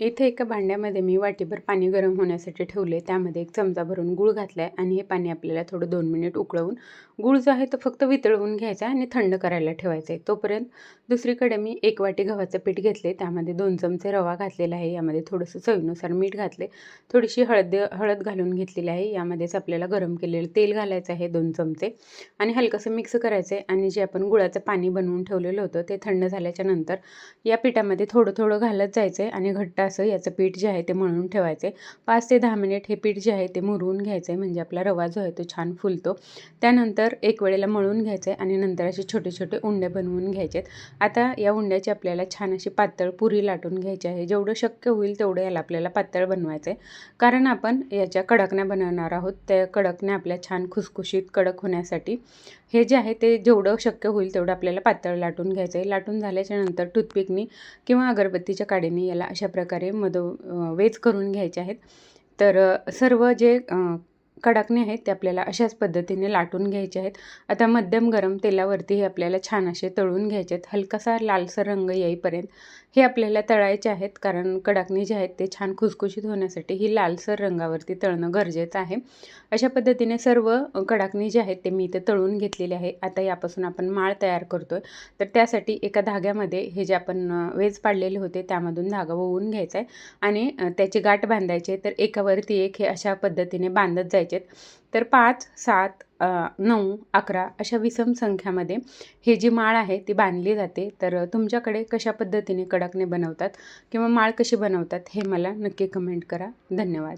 इथे एका भांड्यामध्ये मी वाटीभर पाणी गरम होण्यासाठी ठेवले त्यामध्ये एक चमचा भरून गूळ घातला आहे आणि हे पाणी आपल्याला थोडं दोन मिनिट उकळवून गूळ जो आहे तो फक्त वितळवून घ्यायचा आणि थंड करायला ठेवायचा आहे तोपर्यंत दुसरीकडे मी एक वाटी गव्हाचं पीठ घेतले त्यामध्ये दोन चमचे रवा घातलेला आहे. यामध्ये थोडंसं चवीनुसार मीठ घातले थोडीशी हळद हळद घालून घेतलेली आहे. यामध्येच आपल्याला गरम केलेलं तेल घालायचं आहे दोन चमचे आणि हलकंसं मिक्स करायचं आहे आणि जे आपण गुळाचं पाणी बनवून ठेवलेलं होतं ते थंड झाल्याच्यानंतर या पिठामध्ये थोडं थोडं घालत जायचं आहे आणि घट्ट असं याचं पीठ जे आहे ते मळून ठेवायचं. आहे पाच ते दहा मिनिट हे पीठ जे आहे ते मुरवून घ्यायचं आहे म्हणजे आपला रवा जो आहे तो छान फुलतो. त्यानंतर एक वेळेला मळून घ्यायचं आहे आणि नंतर असे छोटे छोटे उंडे बनवून घ्यायचे आहेत आता या उंड्याची आपल्याला छान अशी पातळ पुरी लाटून घ्यायची आहे. जेवढं शक्य होईल तेवढं याला आपल्याला पातळ बनवायचं आहे कारण आपण याच्या कडकण्या बनवणार आहोत त्या कडकण्या आपल्या छान खुसखुशीत कडक होण्यासाठी. हे जे आहे ते जेवढं शक्य होईल तेवढं आपल्याला पातळ लाटून घ्यायचं आहे लाटून झाल्याच्यानंतर टूथपिकनी किंवा अगरबत्तीच्या काडीने याला अशा प्रकारे मध वेज करून घ्यायचे आहेत. तर सर्व जे कडाकणे आहेत ते आपल्याला अशाच पद्धतीने लाटून घ्यायचे आहेत. आता मध्यम गरम तेलावरती हे आपल्याला छान असे तळून घ्यायचे आहेत. हलकासा लालसर रंग येईपर्यंत हे आपल्याला तळायचे आहेत कारण कडाकणी जे आहेत ते छान खुसखुशीत होण्यासाठी ही लालसर रंगावरती तळणं गरजेचं आहे. अशा पद्धतीने सर्व कडाकणी जे आहेत ते मी इथे तळून घेतलेले आहे. आता यापासून आपण माळ तयार करतो आहे तर त्यासाठी एका धाग्यामध्ये हे जे आपण वेज पाडलेले होते त्यामधून धागा वळून घ्यायचा आहे. आणि त्याची गाठ बांधायची तर एकावरती एक हे अशा पद्धतीने बांधत जायचे तर पाच सात नऊ अकरा अशा विषम संख्यामध्ये हे जी माळ आहे ती बांधली जाते. तर तुमच्याकडे कशा पद्धतीने कडकने बनवतात किंवा माळ कशी बनवतात हे मला नक्की कमेंट करा. धन्यवाद.